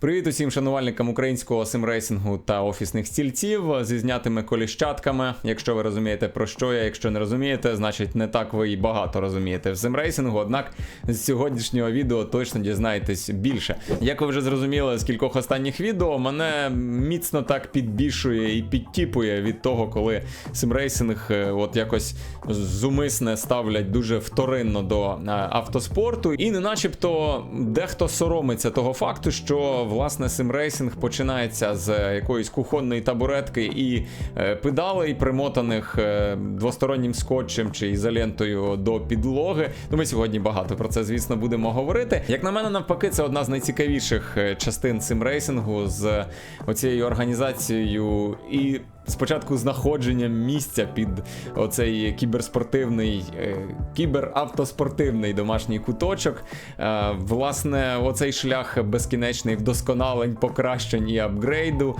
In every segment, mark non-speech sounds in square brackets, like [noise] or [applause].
Привіт усім шанувальникам українського симрейсингу та офісних стільців зі знятими коліщатками. Якщо ви розумієте про що я, якщо не розумієте, значить не так ви і багато розумієте в симрейсингу. Однак з сьогоднішнього відео точно дізнаєтесь більше. Як ви вже зрозуміли з кількох останніх відео, мене міцно так підбішує і підтіпує від того, коли симрейсинг е, от якось зумисне ставлять дуже вторинно до е, автоспорту, і не начебто дехто соромиться того факту, що власне симрейсинг починається з якоїсь кухонної табуретки і е, педалей, примотаних е, двостороннім скотчем чи ізолентою до підлоги. Ну, ми сьогодні багато про це, звісно, будемо говорити. Як на мене, навпаки, це одна з найцікавіших е, частин симрейсингу з оцією організацією і. Спочатку знаходженням місця під оцей кіберспортивний, е, кіберавтоспортивний домашній куточок. Е, власне, оцей шлях безкінечний вдосконалень, покращень і апгрейду.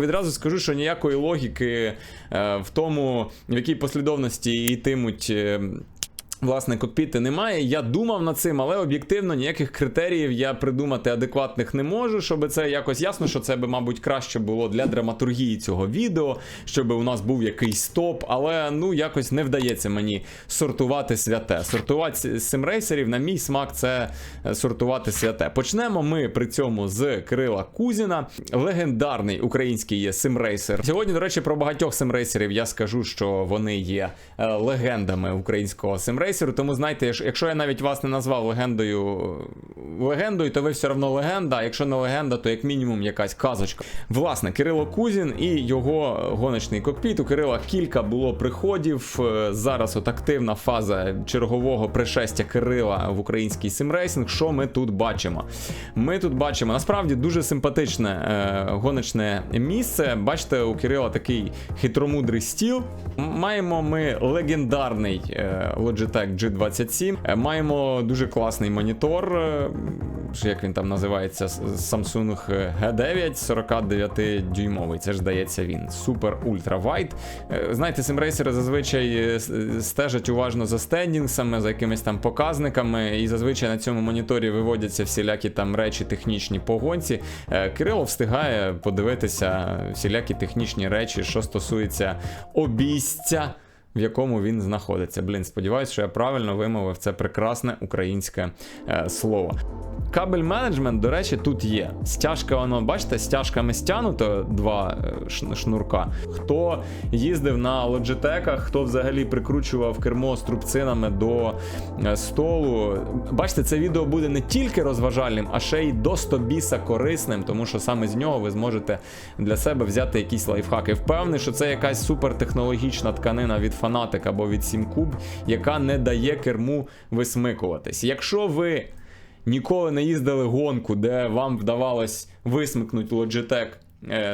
Відразу скажу, що ніякої логіки е, в тому, в якій послідовності йтимуть. Власне, кокпіти немає. Я думав над цим, але об'єктивно ніяких критеріїв я придумати адекватних не можу, щоб це якось ясно, що це би, мабуть, краще було для драматургії цього відео, щоб у нас був якийсь стоп, але ну якось не вдається мені сортувати святе. Сортувати симрейсерів, на мій смак, це е, сортувати святе. Почнемо ми при цьому з Кирила Кузіна, легендарний український є симрейсер. Сьогодні, до речі, про багатьох симрейсерів я скажу, що вони є е, легендами українського симрейсеру. Тому знаєте, якщо- я навіть вас не назвав легендою легендою, то ви все одно легенда. А якщо не легенда, то як мінімум якась казочка. Власне, Кирило Кузін і його гоночний кокпіт. У Кирила кілька було приходів. Е, Зараз от активна фаза чергового пришестя Кирила в український симрейсинг. Що ми тут бачимо? Ми тут бачимо насправді дуже симпатичне е, гоночне місце. Бачите, у Кирила такий хитромудрий стіл. Маємо ми легендарний е, Logitech G27. Е, Маємо дуже класний монітор. е, Як він там називається? Samsung G9 49-дюймовий. Це ж здається він. Супер ультра вайд. Е, Знаєте, симрейсери зазвичай стежать уважно за стендінгсами, за якимись там показниками, і зазвичай на цьому моніторі виводяться всілякі там речі технічні по гонці. Е, Кирило встигає подивитися всілякі технічні речі, що стосується обійстя. В якому він знаходиться. Блін, сподіваюся, що я правильно вимовив це прекрасне українське е, слово. Кабель менеджмент, до речі, тут є. Стяжка, воно, бачите, стяжками стягнуто два е, шнурка. Хто їздив на лоджитеках, хто взагалі прикручував кермо струбцинами до е, столу. Бачите, це відео буде не тільки розважальним, а ще й до стобіса корисним, тому що саме з нього ви зможете для себе взяти якісь лайфхаки. Впевнений, що це якась супертехнологічна тканина від Fanatic або від SimCube, яка не дає керму висмикуватись. Якщо ви ніколи не їздили гонку, де вам вдавалось висмикнути Logitech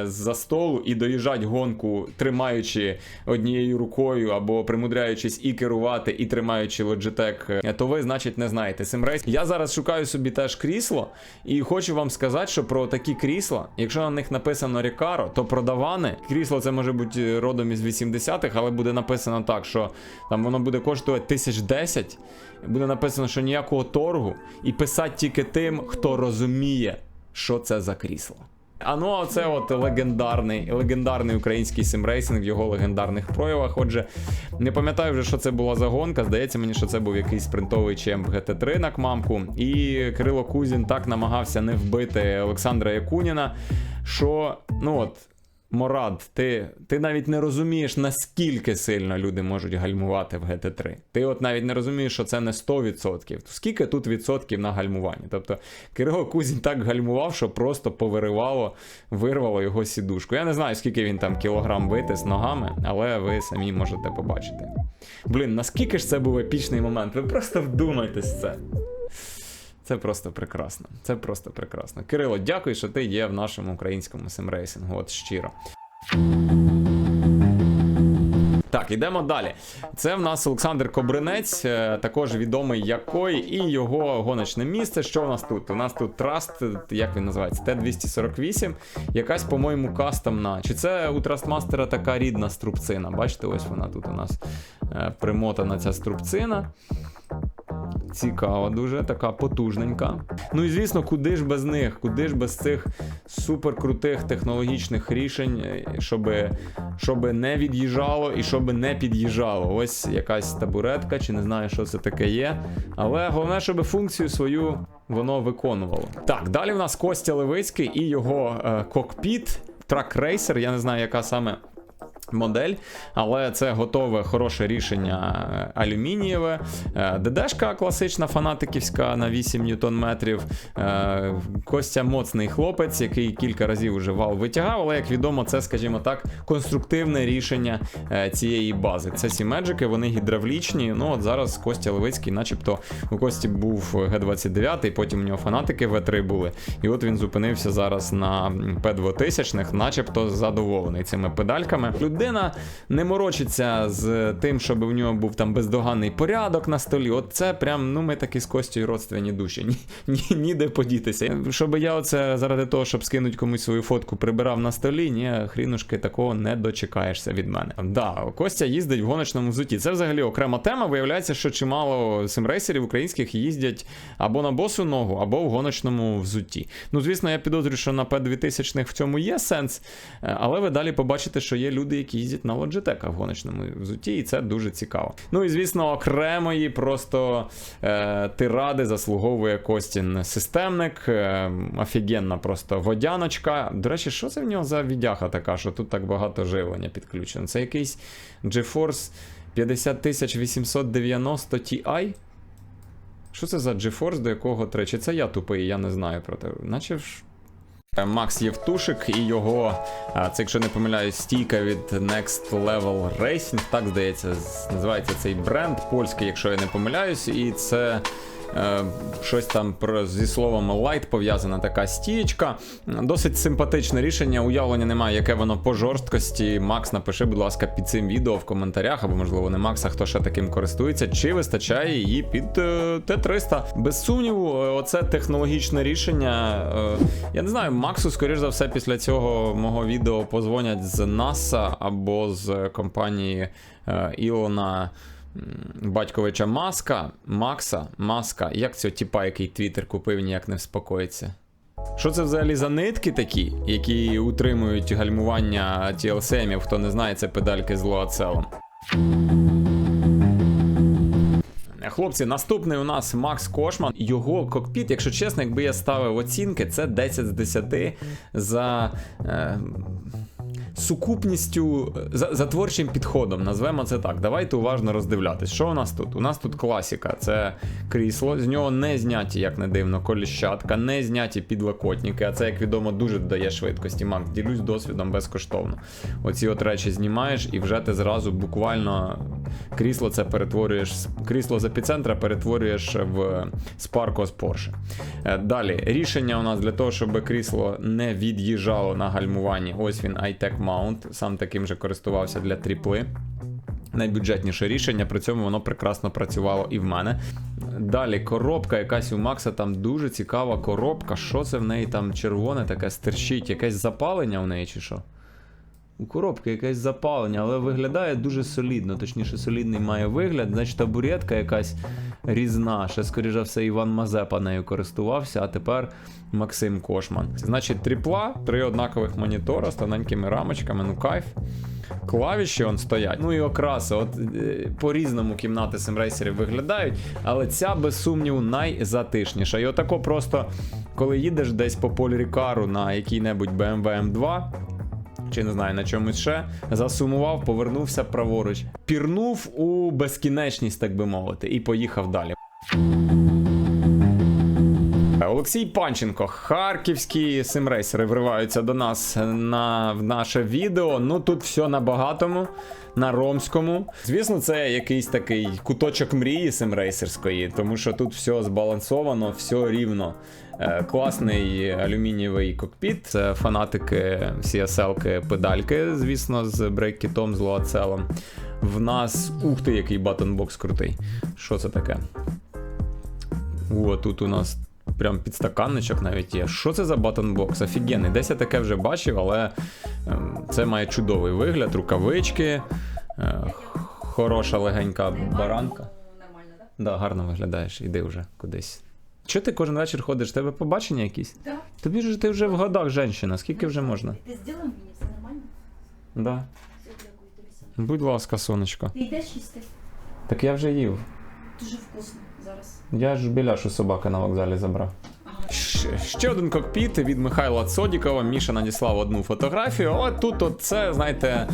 з-за столу і доїжджати гонку, тримаючи однією рукою або примудряючись і керувати, і тримаючи Logitech, е, то ви, значить, не знаєте Симрейс. Я зараз шукаю собі теж крісло, і хочу вам сказати, що про такі крісла, якщо на них написано Recaro, то продаване крісло це може бути родом із 80-х, але буде написано так, що там воно буде коштувати тисяч десять. Буде написано, що ніякого торгу, і писати тільки тим, хто розуміє, що це за крісло. А ну, це от легендарний, легендарний український симрейсинг в його легендарних проявах. Отже, не пам'ятаю вже, що це була за гонка. Здається мені, що це був якийсь спринтовий чемп GT3 на кмамку. І Кирило Кузін так намагався не вбити Олександра Якуніна, що ну от. Морад, ти, ти навіть не розумієш, наскільки сильно люди можуть гальмувати в GT3. Ти от навіть не розумієш, що це не 100%. Скільки тут відсотків на гальмуванні? Тобто Кирило Кузін так гальмував, що просто повиривало, вирвало його сідушку. Я не знаю, скільки він там кілограм витис ногами, але ви самі можете побачити. Блін, наскільки ж це був епічний момент? Ви просто вдумайтесь це. Це просто прекрасно. Це просто прекрасно. Кирило, дякую, що ти є в нашому українському симрейсингу. От щиро. Так, йдемо далі. Це в нас Олександр Кобринець, е, також відомий як і його гоночне місце. Що у нас тут? У нас тут Траст, як він називається? Т-248, якась, по-моєму, кастомна. Чи це у Трастмастера така рідна струбцина? Бачите, ось вона тут у нас е, примотана ця струбцина. Цікава дуже, така потужненька. Ну і звісно, куди ж без них, куди ж без цих суперкрутих технологічних рішень, щоб, щоб не від'їжджало і щоб не під'їжджало. Ось якась табуретка, чи не знаю, що це таке є. Але головне, щоб функцію свою воно виконувало. Так, далі в нас Костя Левицький і його е, кокпіт. Трак Racer, я не знаю, яка саме модель, але це готове хороше рішення е, алюмінієве. Е, ДДшка класична фанатиківська на 8 ньютон метрів. Е, Костя моцний хлопець, який кілька разів вже вал витягав, але як відомо, це, скажімо так, конструктивне рішення цієї бази. Це ці меджики, вони гідравлічні. Ну от зараз Костя Левицький, начебто, у Кості був Г29, потім у нього фанатики В3 були. І от він зупинився зараз на П2000, начебто задоволений цими педальками. Людина не морочиться з тим, щоб в нього був там бездоганний порядок на столі. От це прям, ну ми такі з Костю родственні душі. Ні, ні, ніде подітися. Щоб я оце заради того, щоб скинути комусь свою фотку, прибирав на столі, ні, хрінушки, такого не дочекаєшся від мене. Да, Костя їздить в гоночному взуті. Це взагалі окрема тема. Виявляється, що чимало симрейсерів українських їздять або на босу ногу, або в гоночному взутті. Ну, звісно, я підозрюю, що на П2000 в цьому є сенс, але ви далі побачите, що є люди, які їздять на Logitech в гоночному взутті, і це дуже цікаво. Ну і звісно, окремої просто е, тиради заслуговує Костін системник. Е, офігенна просто водяночка. До речі, що це в нього за відяха така, що тут так багато живлення підключено? Це якийсь GeForce 50890 Ti? Що це за GeForce, до якого три? Чи це я тупий, я не знаю про те. Наче ж. Е, Макс Євтушик і його, це, якщо не помиляюсь, стійка від Next Level Racing, так здається, називається цей бренд польський, якщо я не помиляюсь, і це. Е, Щось там про зі словом light пов'язана така стієчка. Досить симпатичне рішення. Уявлення немає, яке воно по жорсткості. Макс, напиши, будь ласка, під цим відео в коментарях, або можливо не Макс, а хто ще таким користується, чи вистачає її під е, Т300. Без сумніву, е, оце технологічне рішення. я не знаю, Максу, скоріш за все, після цього мого відео позвонять з NASA або з компанії Ілона. Батьковича Маска, Макса, Маска, як цього тіпа, який твіттер купив, ніяк не вспокоїться. Що це взагалі за нитки такі, які утримують гальмування TLCM, хто не знає, це педальки з лоацелом. Хлопці, наступний у нас Макс Кошман. Його кокпіт, якщо чесно, якби я ставив оцінки, це 10 з 10 за. Е, Сукупністю за, за творчим підходом, назвемо це так. Давайте уважно роздивлятись. Що у нас тут? У нас тут класіка, це крісло. З нього не зняті, як не дивно, коліщатка, не зняті підлокотники, а це, як відомо, дуже додає швидкості. Макс, ділюсь досвідом безкоштовно. Оці от речі знімаєш, і вже ти зразу буквально крісло це перетворюєш. Крісло з епіцентра перетворюєш в спарко з Porsche. Е, Далі, рішення у нас для того, щоб крісло не від'їжджало на гальмуванні. Ось він iTech Mount, сам таким же користувався для тріпли. Найбюджетніше рішення, при цьому воно прекрасно працювало і в мене. Далі коробка, якась у Макса там дуже цікава коробка. Що це в неї там червоне таке стерчить? Якесь запалення в неї чи що? У коробки якесь запалення, але виглядає дуже солідно. Точніше, солідний має вигляд. Значить, табуретка якась різна. Ще, скоріше все, Іван Мазепа нею користувався, а тепер Максим Кошман. Значить, тріпла, три однакових монітора з тоненькими рамочками, ну кайф. Клавіші он стоять. Ну і окраси. От е, по-різному кімнати симрейсерів виглядають, але ця, без сумніву, найзатишніша. І отако просто, коли їдеш десь по полірікару на який-небудь BMW M2, чи не знаю на чомусь ще, засумував, повернувся праворуч, пірнув у безкінечність, так би мовити, і поїхав далі. Олексій Панченко, харківські симрейсери вриваються до нас на в наше відео. Ну тут все на багатому, на ромському. Звісно, це якийсь такий куточок мрії симрейсерської, тому що тут все збалансовано, все рівно. Е, Класний алюмінієвий кокпіт. Це фанатики CSL-ки педальки, звісно, з брейкітом, з лоацелом. В нас ух ти, який батонбокс крутий. Що це таке? О, тут у нас прям підстаканничок навіть є. Що це за батонбокс? Офігенний. Десь я таке вже бачив, але ем, це має чудовий вигляд, рукавички, е, хороша легенька баранка. Нормально, так? Да, гарно виглядаєш, іди вже кудись. Чого ти кожен вечір ходиш? Тебе побачення якісь? Да. Тобі ж ти вже в годах женщина, скільки вже можна? Ти зробив мені все нормально? Да. Все, дякую тобі. Саша. Будь ласка, сонечко. Ти йдеш їсти? Так я вже їв. Дуже вкусно зараз. Я ж біляшу собака на вокзалі забрав. Ще, один кокпіт від Михайла Цодікова. Міша надіслав одну фотографію. Але тут от це, знаєте,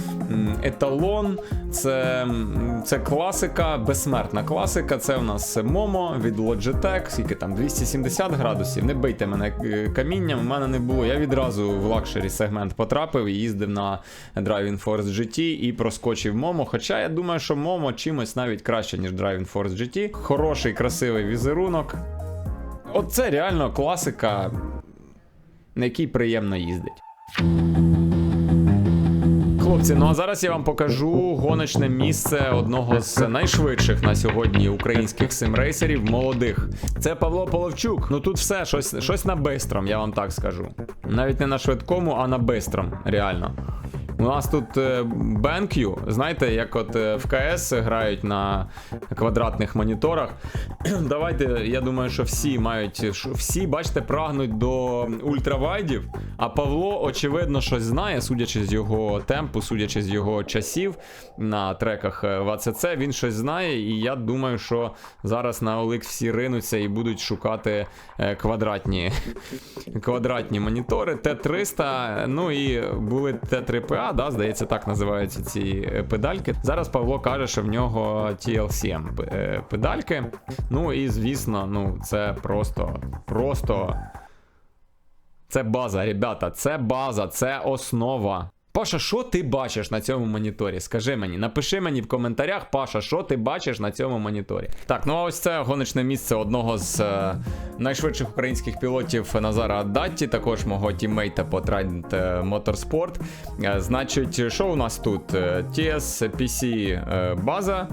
еталон, це, це класика, безсмертна класика. Це в нас Момо від Logitech, скільки там 270 градусів. Не бийте мене е, камінням, в мене не було. Я відразу в лакшері сегмент потрапив і їздив на Driving Force GT і проскочив Момо. Хоча я думаю, що Момо чимось навіть краще, ніж Driving Force GT. Хороший, красивий візерунок. Оце реально класика, на якій приємно їздить. Хлопці, ну а зараз я вам покажу гоночне місце одного з найшвидших на сьогодні українських симрейсерів молодих. Це Павло Половчук. Ну тут все, щось, щось на бистром, я вам так скажу. Навіть не на швидкому, а на бистром, реально. У нас тут е, BenQ, знаєте, як от е, в КС грають на квадратних моніторах. [clears throat] Давайте, я думаю, що всі мають, що всі, бачите, прагнуть до ультравайдів. А Павло, очевидно, щось знає, судячи з його темпу, судячи з його часів на треках е, в АЦЦ, він щось знає. І я думаю, що зараз на OLX всі ринуться і будуть шукати е, квадратні, [laughs] квадратні монітори. Т300, ну і були Т3PA, да, здається, так називаються ці е, педальки. Зараз Павло каже, що в нього TLCM п- е, педальки. Ну і звісно, ну це просто, просто. Це база, ребята, це база, це основа. Паша, що ти бачиш на цьому моніторі? Скажи мені, напиши мені в коментарях, Паша, що ти бачиш на цьому моніторі. Так, ну а ось це гоночне місце одного з е, найшвидших українських пілотів Назара Датті, також мого тіммейта по Trident е, Motorsport. Е, значить, що у нас тут? Е, TS PC е, база.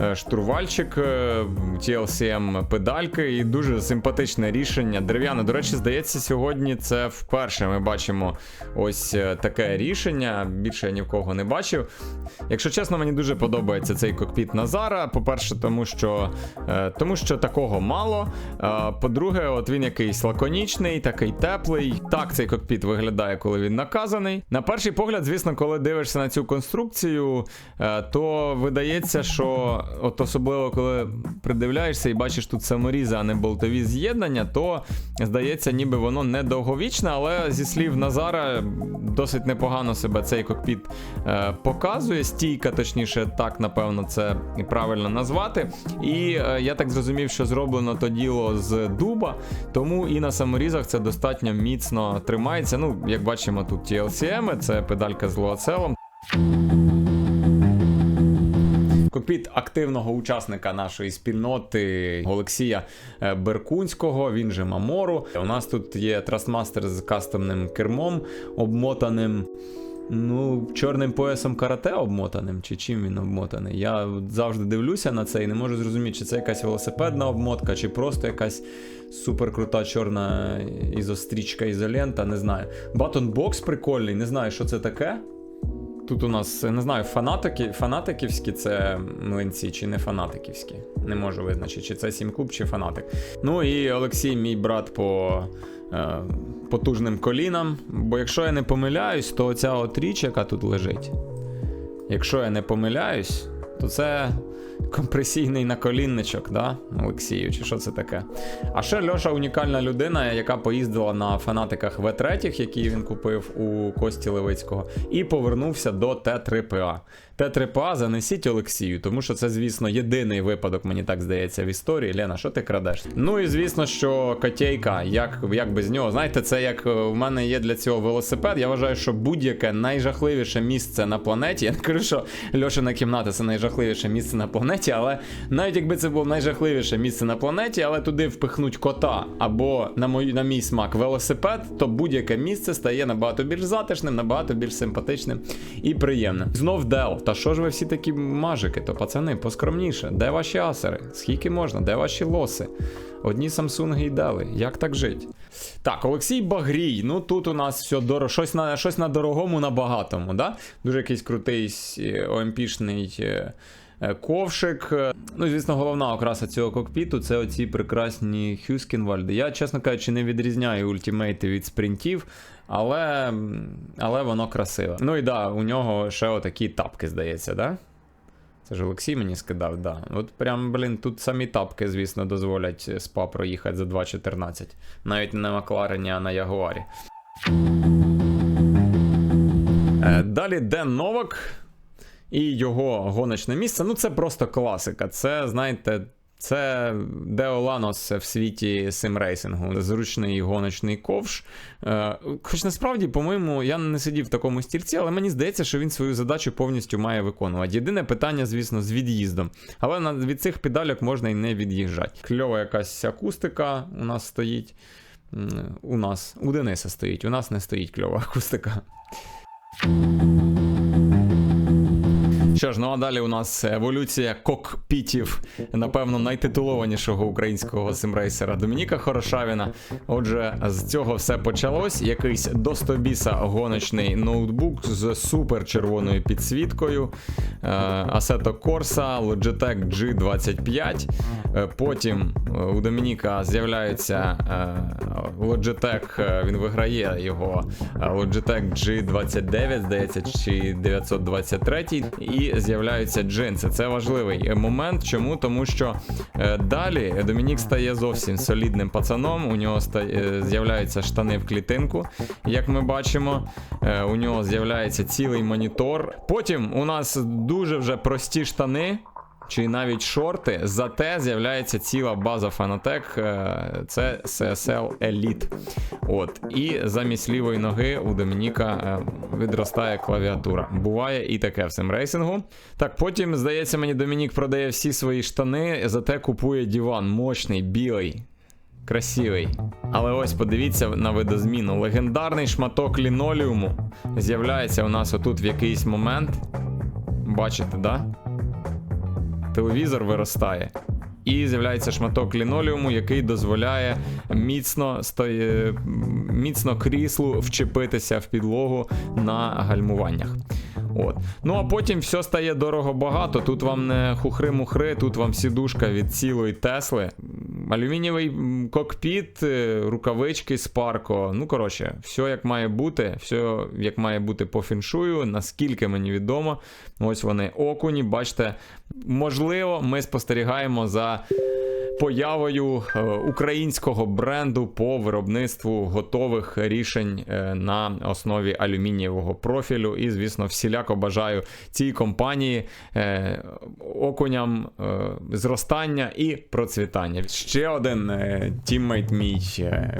Е, Штурвальчик, е, TLCM педальки і дуже симпатичне рішення. Дерев'яне. До речі, здається, сьогодні це вперше ми бачимо ось е, таке рішення. Більше я ні в кого не бачив. Якщо чесно, мені дуже подобається цей кокпіт Назара. По-перше, тому що, тому що такого мало. По-друге, от він якийсь лаконічний, такий теплий. Так цей кокпіт виглядає, коли він наказаний. На перший погляд, звісно, коли дивишся на цю конструкцію, то видається, що от особливо коли придивляєшся і бачиш тут саморізи, а не болтові з'єднання, то здається, ніби воно не довговічне, але зі слів Назара досить непогано себе цей кокпіт е, показує. Стійка, точніше, так напевно, це правильно назвати. І е, я так зрозумів, що зроблено то діло з дуба, тому і на саморізах це достатньо міцно тримається. Ну, як бачимо, тут TLCM, це педалька з лоацелом. Кокпіт активного учасника нашої спільноти Олексія е, Беркунського, він же Мамору. У нас тут є трастмастер з кастомним кермом, обмотаним. Ну, чорним поясом карате обмотаним, чи чим він обмотаний. Я завжди дивлюся на це і не можу зрозуміти, чи це якась велосипедна обмотка, чи просто якась суперкрута чорна ізострічка, ізолента, не знаю. Батонбокс прикольний, не знаю, що це таке. Тут у нас, не знаю, фанатики, фанатиківські це млинці чи не фанатиківські. Не можу визначити, чи це сімкуб, чи фанатик. Ну і Олексій, мій брат по е, потужним колінам. Бо якщо я не помиляюсь, то оця от річ, яка тут лежить. Якщо я не помиляюсь, то це компресійний наколінничок, да, Олексію, чи що це таке? А ще Льоша унікальна людина, яка поїздила на фанатиках В3, які він купив у Кості Левицького, і повернувся до Т3ПА. Т3ПА занесіть Олексію, тому що це, звісно, єдиний випадок, мені так здається, в історії. Лена, що ти крадеш? Ну і звісно, що котейка, як, як без нього. Знаєте, це як е, в мене є для цього велосипед. Я вважаю, що будь-яке найжахливіше місце на планеті. Я не кажу, що Льошина кімната це найжахливіше місце на планеті, але навіть якби це було найжахливіше місце на планеті, але туди впихнуть кота або на мою на мій смак велосипед, то будь-яке місце стає набагато більш затишним, набагато більш симпатичним і приємним. Знов Дел. Та що ж ви всі такі мажики? То пацани, поскромніше. Де ваші асери? Скільки можна? Де ваші лоси? Одні Самсунги й дали. Як так жить? Так, Олексій Багрій. Ну тут у нас все дорого. Щось на щось на дорогому, на багатому, да? Дуже якийсь крутий е, ОМПшний. е, е, ковшик. Е, Ну, звісно, головна окраса цього кокпіту це оці прекрасні Хюскінвальди. Я, чесно кажучи, не відрізняю ультимейти від спринтів, але, але воно красиве. Ну і да, у нього ще отакі тапки, здається, да? Це ж Олексій мені скидав, да. От прям, блін, тут самі тапки, звісно, дозволять спа проїхати за 2.14. Навіть не на Макларені, а на Ягуарі. Е, Далі Ден Новак і його гоночне місце. Ну, це просто класика. Це, знаєте, це Део Ланос в світі симрейсингу. Зручний гоночний ковш. Е, Хоч насправді, по-моєму, я не сидів в такому стільці, але мені здається, що він свою задачу повністю має виконувати. Єдине питання, звісно, з від'їздом. Але від цих педальок можна і не від'їжджати. Кльова якась акустика у нас стоїть. У нас, у Дениса стоїть, у нас не стоїть кльова акустика. Що ж, ну а далі у нас еволюція кокпітів, напевно, найтитулованішого українського симрейсера Домініка Хорошавіна. Отже, з цього все почалось. Якийсь до 100 біса гоночний ноутбук з супер червоною підсвіткою, Assetto Corsa, Logitech G25. Е, Потім е, у Домініка з'являється е, Logitech, він виграє його Logitech G29, здається, чи 923, і з'являються джинси. Це важливий момент. Чому? Тому що е, далі Домінік стає зовсім солідним пацаном. У нього е, з'являються штани в клітинку, як ми бачимо. Е, У нього з'являється цілий монітор. Потім у нас дуже вже прості штани. Чи навіть шорти, зате з'являється ціла база Fanatec, е, це CSL Elite. От. І замість лівої ноги у Домініка е, відростає клавіатура. Буває і таке в симрейсингу. Так, потім, здається, мені Домінік продає всі свої штани, зате купує диван мощний, білий. Красивий. Але ось подивіться на видозміну. Легендарний шматок лінолеуму з'являється у нас отут в якийсь момент. Бачите, да? Телевізор виростає. І з'являється шматок лінолеуму, який дозволяє міцно, стої... міцно кріслу вчепитися в підлогу на гальмуваннях. От. Ну а потім все стає дорого багато. Тут вам не хухри-мухри, тут вам сідушка від цілої Тесли. Алюмінієвий кокпіт, е, рукавички з парко. Ну, коротше, все як має бути, все як має бути по фіншую, наскільки мені відомо. Ось вони окуні, бачите, можливо, ми спостерігаємо за появою е, українського бренду по виробництву готових рішень е, на основі алюмінієвого профілю. І, звісно, всіляко бажаю цій компанії е, окуням зростання і процвітання. Ще один тіммейт мій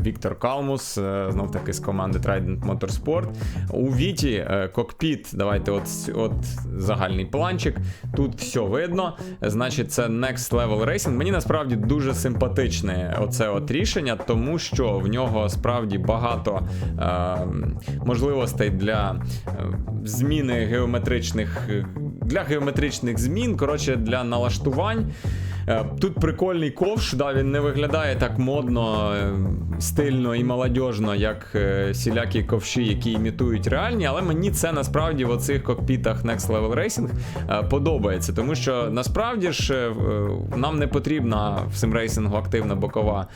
Віктор Калмус, знов таки з команди Trident Motorsport. У Віті кокпіт, давайте от, от загальний планчик. Тут все видно. Значить, це Next Level Racing. Мені насправді дуже симпатичне оце от рішення, тому що в нього справді багато е, можливостей для е, зміни геометричних для геометричних змін, коротше, для налаштувань. Е, Тут прикольний ковш, да, він не виглядає так модно, е, стильно і молодіжно, як е, всілякі ковші, які імітують реальні, але мені це насправді в оцих кокпітах Next Level Racing подобається, тому що насправді ж нам не потрібна в симрейсингу активна бокова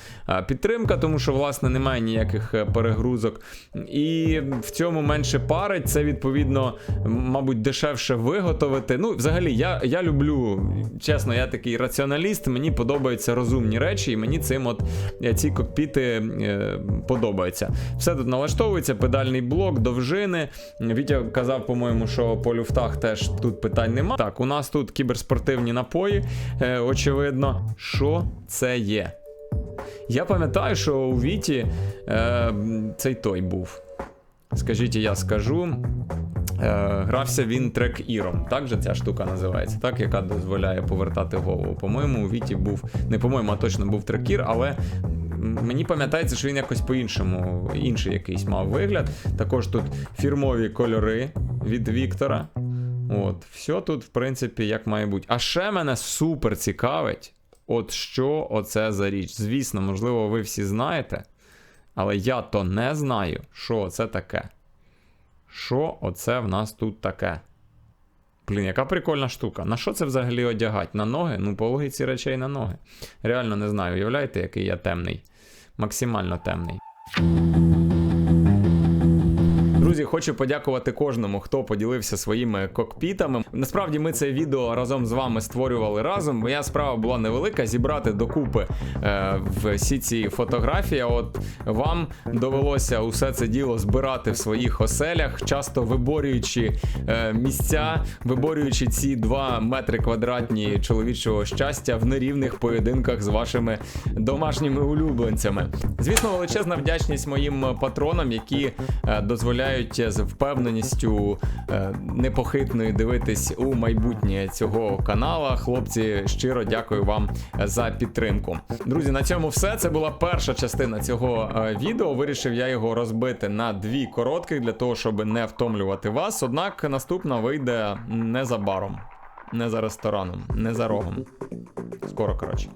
підтримка, тому що власне немає ніяких перегрузок. І в цьому менше парить. Це відповідно, мабуть, дешевше виготовити. Ну, взагалі, я, я люблю, чесно, я такий раціоналіст. Мені подобаються розумні речі, і мені цим от е, ці кокпіти е, подобаються. Все тут налаштовується, педальний блок, довжини. Вітя казав, по-моєму, що по люфтах теж тут питань нема. Так, у нас тут кіберспортивні напої, е, очевидно. Що це є? Я пам'ятаю, що у Віті е, цей той був. Скажіть, я скажу. Е, грався він трек Іром. Так же ця штука називається, так, яка дозволяє повертати голову. По-моєму, у Віті був, не по-моєму, а точно був трек Ір, але мені пам'ятається, що він якось по-іншому, інший якийсь мав вигляд. Також тут фірмові кольори від Віктора. От, все тут, в принципі, як має бути. А ще мене супер цікавить, от що оце за річ. Звісно, можливо, ви всі знаєте, але я то не знаю, що це таке. Що оце в нас тут таке? Блін, яка прикольна штука. На що це взагалі одягати? На ноги? Ну, по логіці речей на ноги. Реально не знаю. Уявляєте, який я темний. Максимально темний. Друзі, хочу подякувати кожному, хто поділився своїми кокпітами. Насправді ми це відео разом з вами створювали разом. Моя справа була невелика зібрати докупи е, всі ці фотографії. От вам довелося усе це діло збирати в своїх оселях, часто виборюючи е, місця, виборюючи ці 2 метри квадратні чоловічого щастя в нерівних поєдинках з вашими домашніми улюбленцями. Звісно, величезна вдячність моїм патронам, які е, дозволяють з впевненістю е, непохитною дивитись у майбутнє цього канала. Хлопці, щиро дякую вам за підтримку. Друзі, на цьому все. Це була перша частина цього е, відео. Вирішив я його розбити на дві коротких для того, щоб не втомлювати вас. Однак наступна вийде незабаром, не за рестораном, не за рогом. Скоро, коротше.